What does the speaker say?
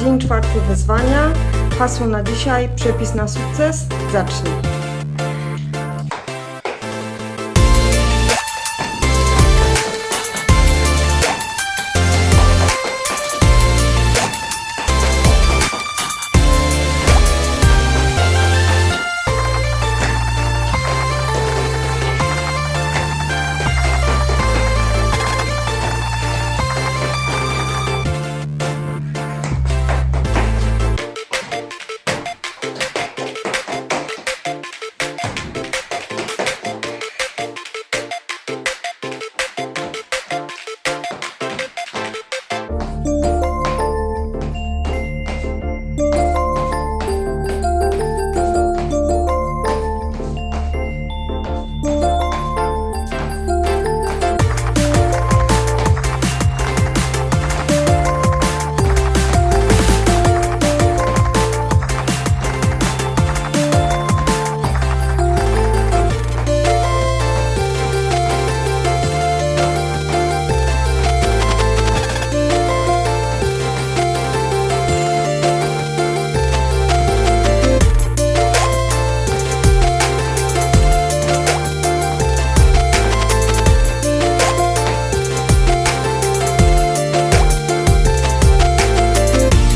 Dzień czwarty wyzwania. Hasło na dzisiaj, przepis na sukces. Zacznij.